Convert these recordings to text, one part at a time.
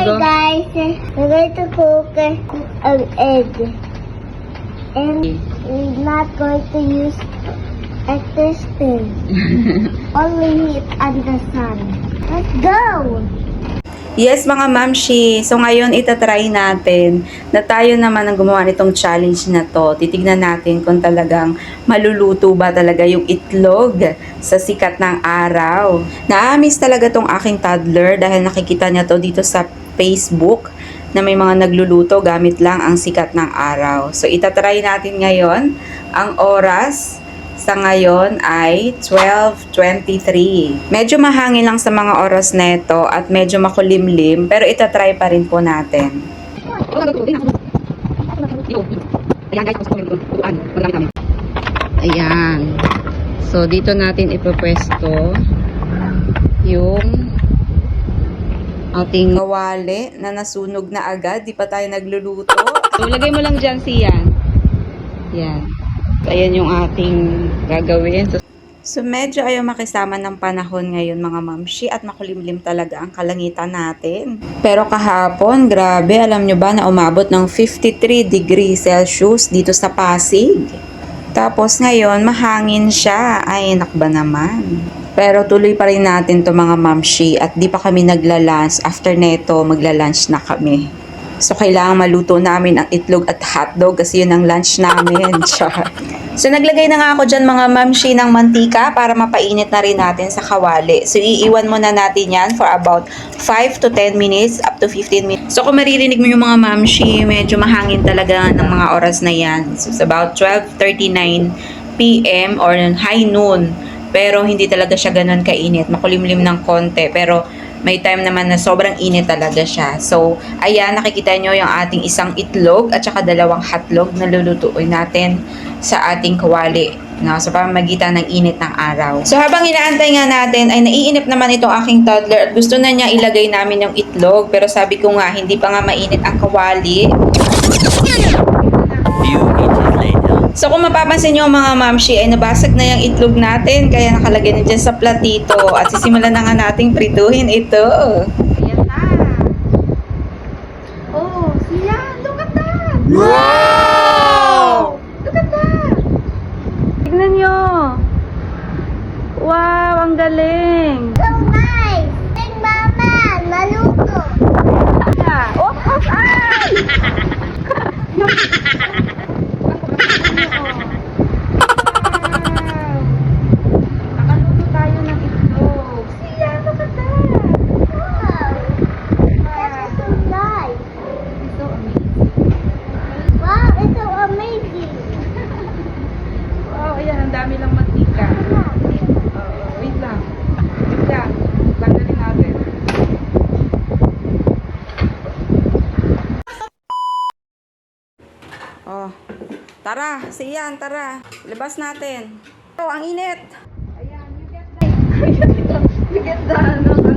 Hi guys, we're going to cook an egg. And we're not going to use extra spin. Only heat on the sun. Let's go! Yes, mga mamshi. So, ngayon itatry natin na tayo naman ang gumawa nitong challenge na to. Titignan natin kung talagang maluluto ba talaga yung itlog sa sikat ng araw. Naamis talaga tong aking toddler dahil nakikita niya to dito sa Facebook na may mga nagluluto gamit lang ang sikat ng araw. So, itatry natin ngayon. Ang oras sa ngayon ay 12.23. Medyo mahangin lang sa mga oras na ito at medyo makulimlim pero itatry pa rin po natin. Ayan. So, dito natin ipopwesto yung ating kawali na nasunog na agad. Di pa tayo nagluluto. So, lagay mo lang dyan siyan. Yan. So, ayan yung ating gagawin. So, so, medyo ayaw makisama ng panahon ngayon mga mamshi at makulimlim talaga ang kalangitan natin. Pero kahapon, grabe, alam nyo ba na umabot ng 53 degrees Celsius dito sa Pasig? Tapos ngayon, mahangin siya. Ay, nakba naman. Pero tuloy pa rin natin to mga mamshi at di pa kami nagla-lunch. After neto, magla-lunch na kami. So, kailangan maluto namin ang itlog at hotdog kasi yun ang lunch namin. So, naglagay na nga ako dyan mga mamshi ng mantika para mapainit na rin natin sa kawali. So, iiwan muna natin yan for about 5 to 10 minutes, up to 15 minutes. So, kung maririnig mo yung mga mamshi, medyo mahangin talaga ng mga oras na yan. So, it's about 12.39 p.m. or high noon. Pero, hindi talaga siya ganun kainit. Makulimlim ng konti. Pero, may time naman na sobrang init talaga siya. So, ayan, nakikita nyo yung ating isang itlog at saka dalawang hotdog na lulutuin natin sa ating kawali. No, sa pamamagitan ng init ng araw. So, habang inaantay nga natin, ay naiinip naman itong aking toddler at gusto na niya ilagay namin yung itlog. Pero sabi ko nga, hindi pa nga mainit ang kawali. So kung mapapansin nyo mga mamshi ay nabasag na yung itlog natin kaya nakalagay na dyan sa platito at sisimulan na nga nating prituhin ito. Ayan na. Oh, siya, look at that. Wow! Look at that. Tignan nyo. Wow, ang galing. So nice! Hey mama, maluto! Oh, oh, ay! Nakaluto tayo ng itlog. Siya, look at that. Wow! That's so nice! It's so amazing. Wow, it's so amazing! Wow, ayan, ang dami lang mantika. Oo, wait lang. Wait lang. Tanggalin natin. Oh, tara, siyan, tara. Labas natin. Oh, ang init. Ayan, you get the, you get the, ano.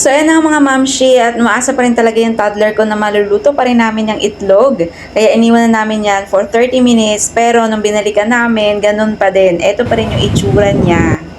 So, ayan na mga mamshi at umaasa pa rin talaga yung toddler ko na maluluto pa rin namin yung itlog. Kaya iniwan na namin yan for 30 minutes pero nung binalikan namin, ganun pa din. Ito pa rin yung itsura niya.